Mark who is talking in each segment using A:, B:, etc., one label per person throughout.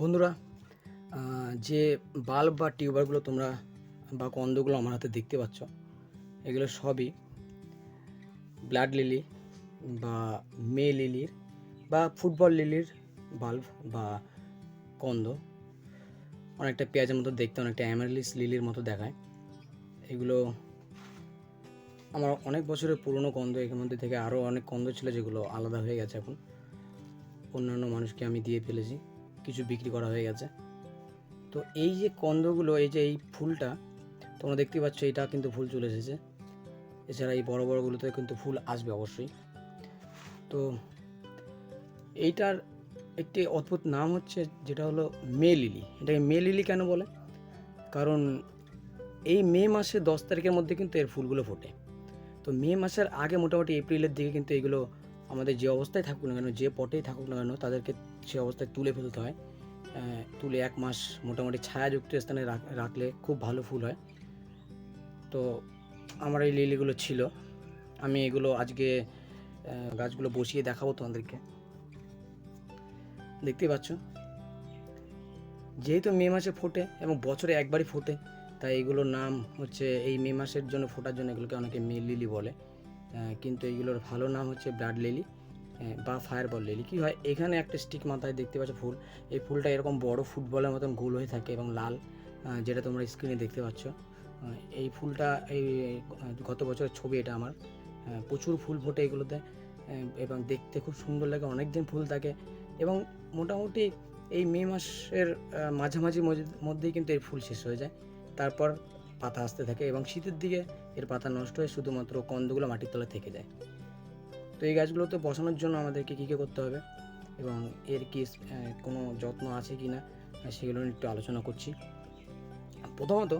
A: বন্ধুরা যে বাল্ব বা টিউবারগুলো তোমরা বা কন্দগুলো আমার হাতে দেখতে পাচ্ছ, এগুলো সবই ব্লাড লিলি বা মে লিলির বা ফুটবল লিলির বাল্ব বা কন্দ অনেকটা পেঁয়াজের মতো দেখতে, অনেকটা অ্যামারিলিস লিলির মতো দেখায়। এগুলো আমার অনেক বছরের পুরনো কন্দ এর মধ্যে থেকে আরও অনেক কন্দ ছিল যেগুলো আলাদা হয়ে গেছে এখন। অন্যান্য মানুষকে আমি দিয়ে ফেলেছি। কিছু বিক্রি করা হয়ে গেছে। তো এই যে কন্দগুলো, এই যে এই ফুলটা, তোমরা দেখতে পাচ্ছ এটা কিন্তু ফুল চলে এসেছে। এছাড়া এই বড় বড়গুলোতে কিন্তু ফুল আসবে অবশ্যই। তো এইটার একটি অদ্ভুত নাম হচ্ছে, যেটা হলো মে লিলি। এটাকে মে লিলি কেন বলে? কারণ এই মে মাসে দশ তারিখের মধ্যে কিন্তু এর ফুলগুলো ফোটে। তো মে মাসের আগে মোটামুটি এপ্রিলের দিকে কিন্তু এগুলো আমাদের যে অবস্থায় থাকুক না কেন, যে পটেই থাকুক না কেন, তাদেরকে সে অবস্থায় তুলে ফেলতে হয়। তুলে এক মাস মোটামুটি ছায়াযুক্ত স্থানে রাখ- রাখলে খুব ভালো ফুল হয়। তো আমার এই লিলিগুলো ছিল। আমি এগুলো আজকে গাছগুলো বসিয়ে দেখাবো তোমাদেরকে। দেখতেই পাচ্ছ? যেহেতু মে মাসে ফোটে এবং বছরে একবারই ফোটে, তাই এগুলোর নাম হচ্ছে, এই মে মাসের জন্য ফোটার জন্য এগুলোকে অনেকে মে লিলি বলে। কিন্তু এইগুলোর ভালো নাম হচ্ছে ব্লাড লিলি। বা ফায়ারবল লিলি কী হয়, এখানে একটা স্টিক মাথায় দেখতে পাচ্ছ ফুল। এই ফুলটা এরকম বড় ফুটবলের মতন গোল হয়ে থাকে এবং লাল যেটা তোমরা স্ক্রিনে দেখতে পাচ্ছ। এই ফুলটা, এই গত বছরের ছবি এটা আমার। প্রচুর ফুল ফোটে এগুলোতে। এবং দেখতে খুব সুন্দর লাগে অনেক দিন ফুল থাকে। এবং মোটামুটি এই মে মাসের মাঝামাঝি মধ্যেই কিন্তু এর ফুল শেষ হয়ে যায়। তারপর পাতা আসতে থাকে এবং শীতের দিকে এর পাতা নষ্ট হয়ে শুধুমাত্র কন্দগুলো মাটির তলায় থেকে যায়। তো এই গাছগুলোতে বসানোর জন্য আমাদেরকে কী কী করতে হবে এবং এর কি কোনো যত্ন আছে কি না সেগুলো একটু আলোচনা করছি। প্রথমত,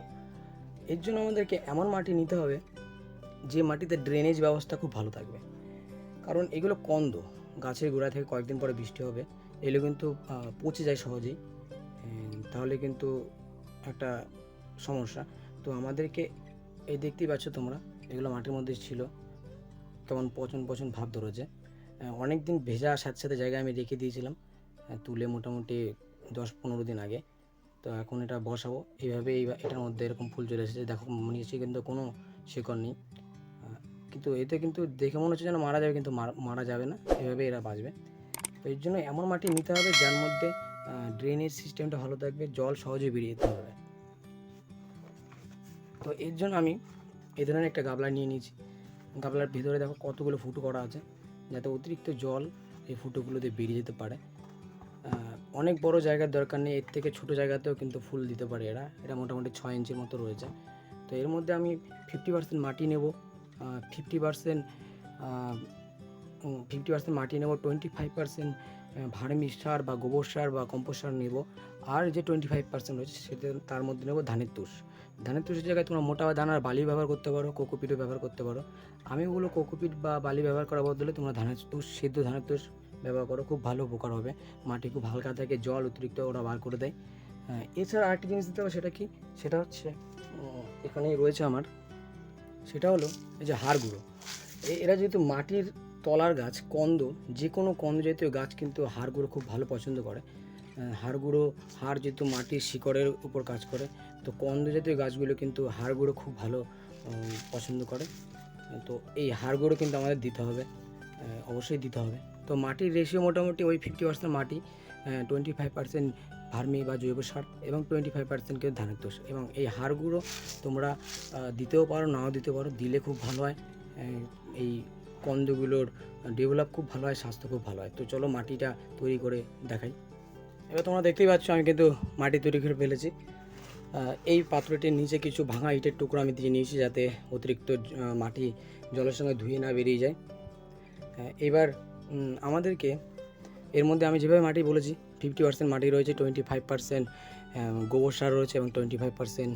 A: এর জন্য আমাদেরকে এমন মাটি নিতে হবে যে মাটিতে ড্রেনেজ ব্যবস্থা খুব ভালো থাকবে। কারণ এগুলো কন্দ, গাছের গোড়া থেকে কয়েকদিন পরে বৃষ্টি হবে, এগুলো কিন্তু পচে যায় সহজেই। তাহলে কিন্তু একটা সমস্যা। তো আমাদেরকে, এই দেখতেই পাচ্ছ তোমরা, এগুলো মাটির মধ্যে ছিল। কেমন পচন পচন ভাব ধরেছে অনেক দিন ভেজা সাথে সাথে জায়গায় আমি রেখে দিয়েছিলাম। তুলে মোটামুটি দশ পনেরো দিন আগে। তো এখন এটা বসাবো। এইভাবে এই এটার মধ্যে এরকম ফুল চলে এসেছে। দেখো, মনে হচ্ছে কিন্তু কোনো শিকড় নেই। কিন্তু এতে কিন্তু দেখে মনে হচ্ছে যেন মারা যাবে, কিন্তু মারা- যাবে না। এভাবে এরা বাঁচবে। তো এর জন্য এমন মাটি নিতে হবে যার মধ্যে ড্রেনেজ সিস্টেমটা ভালো থাকবে, জল সহজে বেরিয়ে যেতে হবে তো এর জন্য আমি এই ধরনের একটা গাবলা নিয়ে নিয়েছি। গাবলার ভিতরে দেখো কতগুলো ফুটো করা আছে, যাতে অতিরিক্ত জল এই ফুটোগুলোতে বেরিয়ে যেতে পারে। অনেক বড় জায়গার দরকার নেই, এর থেকে ছোটো জায়গাতেও কিন্তু ফুল দিতে পারে এরা। এটা মোটামুটি ছয় ইঞ্চির মতো রয়েছে। তো এর মধ্যে আমি ফিফটি পার্সেন্ট মাটি নেব ফিফটি পার্সেন্ট ফিফটি পার্সেন্ট মাটি নেব টোয়েন্টি ফাইভ পার্সেন্ট ভার্মি সার বা গোবর সার বা কম্পোস্ট সার নেব। আর যে টোয়েন্টি ফাইভ পার্সেন্ট রয়েছে সেটা তার মধ্যে নেব ধানের তুষ। ধানের তুষের জায়গায় তোমরা মোটা দানার বালি ব্যবহার করতে পারো, কোকোপিটও ব্যবহার করতে পারো। আমি বলো কোকোপিট বা বালি ব্যবহার করার বদলে তোমরা ধানের তুষ, সিদ্ধ ধানের তুষ ব্যবহার করো, খুব ভালো উপকার হবে। মাটি খুব হালকা থাকে, জল অতিরিক্ত ওরা বার করে দেয়। এছাড়া আরেকটি জিনিস দিতে হবে সেটা কি? সেটা হচ্ছে এখানেই রয়েছে আমার। সেটা হলো এই যে হাড় গুঁড়ো। এরা যেহেতু মাটির তলার গাছ, কন্দ, যে কোনো কন্দ জাতীয় গাছ কিন্তু হাড় গুঁড়ো খুব ভালো পছন্দ করে। হাড় গুঁড়ো, হাড় যেহেতু মাটির শিকড়ের উপর কাজ করে তো কন্দ জাতীয় গাছগুলো কিন্তু হাড় গুঁড়ো খুব ভালো পছন্দ করে। তো এই হাড় গুঁড়ো কিন্তু আমাদের দিতে হবে অবশ্যই দিতে হবে। তো মাটির রেশিও মোটামুটি ওই ফিফটি পার্সেন্ট মাটি টোয়েন্টি ফাইভ পার্সেন্ট ভার্মি বা জৈব সার এবং টোয়েন্টি ফাইভ পার্সেন্ট কিন্তু ধানের দোষ। এবং এই হাড় গুঁড়ো তোমরা দিতেও পারো, নাও দিতে পারো, দিলে খুব ভালো হয় এই কন্দগুলোর ডেভেলপ খুব ভালো হয়, স্বাস্থ্য খুব ভালো হয়। তো চলো মাটিটা তৈরি করে দেখাই। এবার তোমরা দেখতেই পাচ্ছ, আমি কিন্তু মাটি তৈরি করে ফেলেছি। এই পাত্রটির নিচে কিছু ভাঙা ইটের টুকরো আমি দিয়ে নিয়েছি যাতে অতিরিক্ত মাটি জলের সঙ্গে ধুয়ে না বেরিয়ে যায়। এবার আমাদেরকে এর মধ্যে আমি যেভাবে মাটি বলেছি ফিফটি পার্সেন্ট মাটি রয়েছে টোয়েন্টি ফাইভ পার্সেন্ট গোবর সার রয়েছে এবং টোয়েন্টি ফাইভ পার্সেন্ট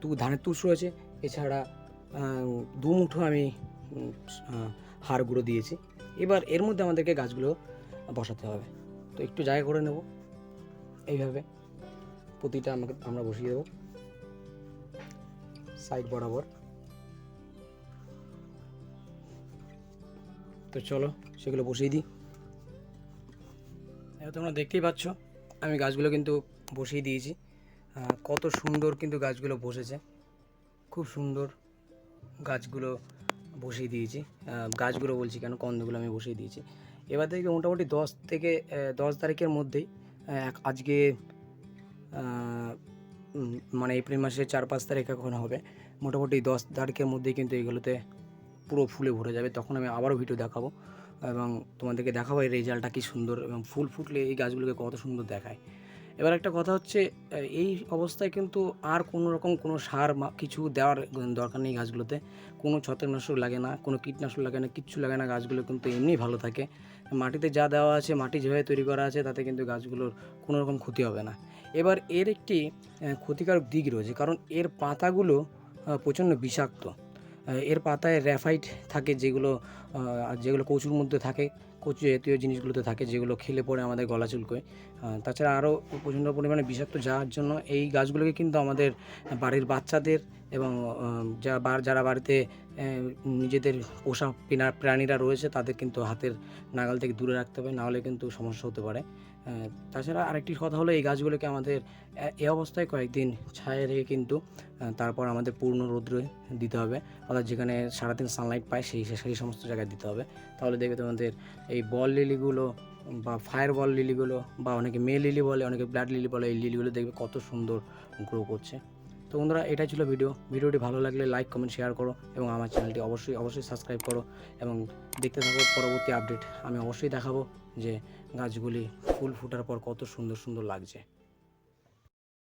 A: তু, ধানের তুষ রয়েছে। এছাড়া দু মুঠো আমি হাড় গুঁড়ো দিয়েছি। এবার এর মধ্যে আমাদেরকে গাছগুলো বসাতে হবে। তো একটু জায়গা করে নেব। এইভাবে। প্রতিটা আমাকে, আমরা বসিয়ে দেবো। সাইড বরাবর। তো চলো, সেগুলো বসিয়ে দিই। এবার তোমরা দেখতেই পাচ্ছ, আমি গাছগুলো কিন্তু বসিয়ে দিয়েছি। কত সুন্দর কিন্তু গাছগুলো বসেছে। খুব সুন্দর গাছগুলো বসিয়ে দিয়েছি। গাছগুলো বলছি কেন, কন্দগুলো আমি বসিয়ে দিয়েছি। এবার থেকে মোটামুটি দশ থেকে দশ তারিখের মধ্যেই আজকে মানে এপ্রিল মাসের চার পাঁচ তারিখ এখন হবে। মোটামুটি দশ তারিখের মধ্যেই কিন্তু এগুলোতে পুরো ফুলে ভরে যাবে। তখন আমি আবারও ভিডিও দেখাবো এবং তোমাদেরকে দেখাবো এই রেজাল্টটা কী সুন্দর এবং ফুল ফুটলে এই গাছগুলোকে কত সুন্দর দেখায়। এবার একটা কথা হচ্ছে এই অবস্থায় কিন্তু আর কোনো রকম কোনো সার কিছু দেওয়ার দরকার নেই গাছগুলোতে। কোনো ছত্রাকনাশক লাগে না, কোনো কীটনাশক লাগে না, কিচ্ছু লাগে না, গাছগুলো কিন্তু এমনি ভালো থাকে। মাটিতে যা দেওয়া আছে, মাটি যেভাবে তৈরি করা আছে, তাতে কিন্তু গাছগুলোর কোনো রকম ক্ষতি হবে না। এবার এর একটি ক্ষতিকারক দিক রয়েছে, কারণ এর পাতাগুলো প্রচণ্ড বিষাক্ত। এর পাতায় র্যাফাইট থাকে যেগুলো যেগুলো কচুর মধ্যে থাকে, কচু জাতীয় জিনিসগুলোতে থাকে যেগুলো খেলে পরে আমাদের গলা চুলকোয়। তাছাড়া আরও প্রচণ্ড পরিমাণে বিষাক্ত যাওয়ার জন্য এই গাছগুলোকে কিন্তু আমাদের বাড়ির বাচ্চাদের এবং আহ, যা বা- যারা বাড়িতে নিজেদের পোষা প্রাণীরা রয়েছে তাদের কিন্তু হাতের নাগাল থেকে দূরে রাখতে হবে নাহলে কিন্তু সমস্যা হতে পারে। তাছাড়া আরেকটি কথা হলো এই গাছগুলোকে আমাদের এ অবস্থায় কয়েকদিন ছায়া রেখে কিন্তু তারপর আমাদের পূর্ণ রৌদ্রে দিতে হবে। অর্থাৎ যেখানে সারাদিন সানলাইট পায় সেই সেই সমস্ত জায়গায় দিতে হবে। তাহলে দেখবে তোমাদের এই বল লিলিগুলো বা ফায়ার বল লিলিগুলো বা অনেকে মে লিলি বলে অনেকে ব্লাড লিলি বলে এই লিলিগুলো দেখবে কত সুন্দর গ্রো করছে। তো বন্ধুরা, এটাই ছিল ভিডিও ভিডিওটি ভালো লাগলে লাইক কমেন্ট শেয়ার করো এবং আমার চ্যানেলটি অবশ্যই অবশ্যই সাবস্ক্রাইব করো এবং দেখতে থাকো পরবর্তী আপডেট আমি অবশ্যই দেখাবো যে গাছগুলি ফুল ফোটার পর কত সুন্দর সুন্দর লাগছে।